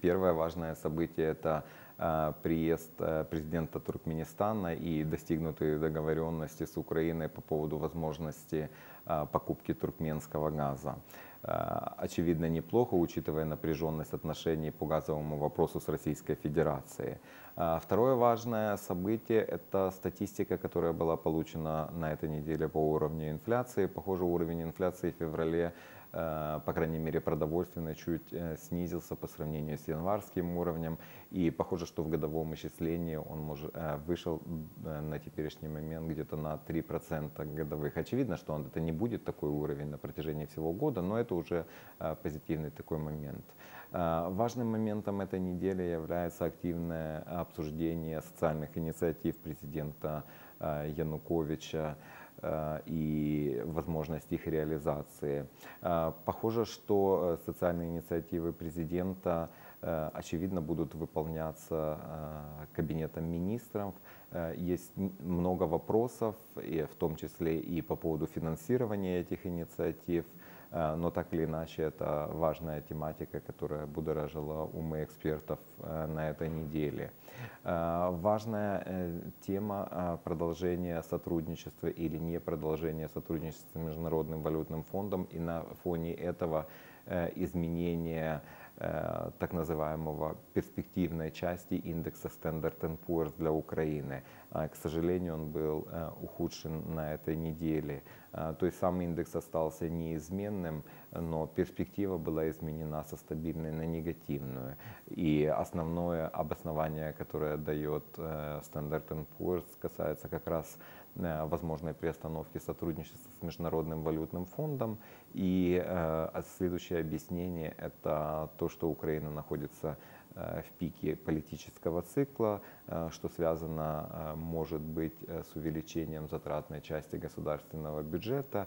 Первое важное событие – это э, приезд э, президента Туркменистана и достигнутые договоренности с Украиной по поводу возможности э, покупки туркменского газа. Очевидно, неплохо, учитывая напряженность отношений по газовому вопросу с Российской Федерацией. Второе важное событие – это статистика, которая была получена на этой неделе по уровню инфляции. Похоже, уровень инфляции в феврале Э, по крайней мере, продовольственный чуть э, снизился по сравнению с январским уровнем. И похоже, что в годовом исчислении он э, вышел на теперешний момент где-то на 3% годовых. Очевидно, что он, это не будет такой уровень на протяжении всего года, но это уже позитивный такой момент. Важным моментом этой недели является активное обсуждение социальных инициатив президента Януковича. Э, и возможность их реализации. Э, похоже, что э, социальные инициативы президента очевидно будут выполняться кабинетом министров. Есть много вопросов, и в том числе и по поводу финансирования этих инициатив. Но так или иначе это важная тематика, которая будоражила умы экспертов на этой неделе. Важная тема продолжения сотрудничества или не продолжения сотрудничества с Международным валютным фондом и на фоне этого изменения Э, так называемого перспективной части индекса Standard Poor's для Украины. А, к сожалению, он был ухудшен на этой неделе. А, то есть сам индекс остался неизменным, но перспектива была изменена со стабильной на негативную. И основное обоснование, которое дает э, Standard Poor's, касается как раз Э, возможной приостановки сотрудничества с Международным валютным фондом. И э, следующее объяснение – это то, что Украина находится э, в пике политического цикла, что связано, может быть, с увеличением затратной части государственного бюджета.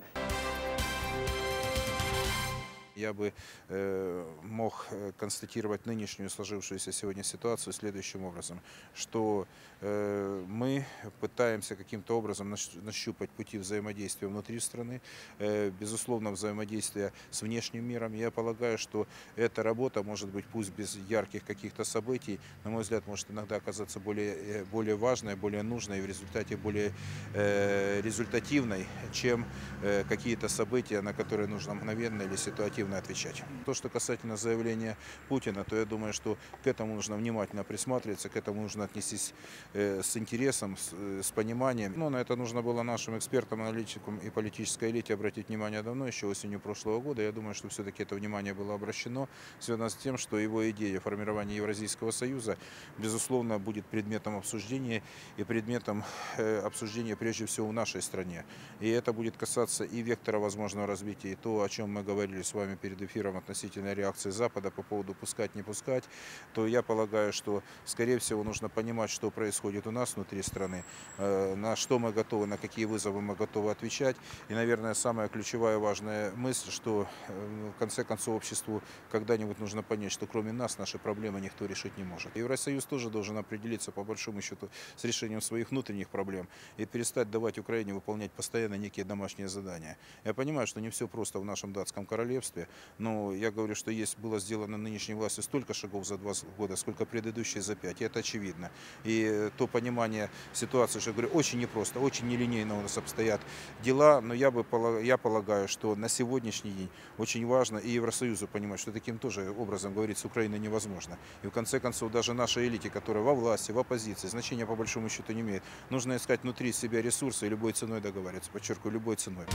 Я бы э, мог э, констатировать нынешнюю сложившуюся сегодня ситуацию следующим образом, что э, мы пытаемся каким-то образом нащупать пути взаимодействия внутри страны, безусловно, взаимодействия с внешним миром. Я полагаю, что эта работа, может быть, пусть без ярких каких-то событий, на мой взгляд, может иногда оказаться более, более важной, более нужной и в результате более результативной, чем какие-то события, на которые нужно мгновенно или ситуативно оперативно отвечать. То, что касательно заявления Путина, то я думаю, что к этому нужно внимательно присматриваться, к этому нужно отнестись э, с интересом, с, э, с пониманием. Но на это нужно было нашим экспертам, аналитикам и политической элите обратить внимание давно, еще осенью прошлого года. Я думаю, что все-таки это внимание было обращено, связано с тем, что его идея формирования Евразийского союза, безусловно, будет предметом обсуждения и предметом э, обсуждения прежде всего в нашей стране. И это будет касаться и вектора возможного развития, и то, о чем мы говорили с вами вами перед эфиром относительно реакции Запада по поводу пускать, не пускать, то я полагаю, что, скорее всего, нужно понимать, что происходит у нас внутри страны, э, на что мы готовы, на какие вызовы мы готовы отвечать. И, наверное, самая ключевая важная мысль, что э, в конце концов обществу когда-нибудь нужно понять, что кроме нас наши проблемы никто решить не может. Евросоюз тоже должен определиться, по большому счету, с решением своих внутренних проблем и перестать давать Украине выполнять постоянно некие домашние задания. Я понимаю, что не все просто в нашем датском королевстве, принципе. Но я говорю, что есть было сделано нынешней властью столько шагов за два года, сколько предыдущие за пять. И это очевидно. И то понимание ситуации, что я говорю, очень непросто, очень нелинейно у нас обстоят дела. Но я, бы, я полагаю, что на сегодняшний день очень важно и Евросоюзу понимать, что таким тоже образом говорить с Украиной невозможно. И в конце концов даже нашей элите, которая во власти, в оппозиции, значения по большому счету не имеет, нужно искать внутри себя ресурсы и любой ценой договариваться. Подчеркиваю, любой ценой.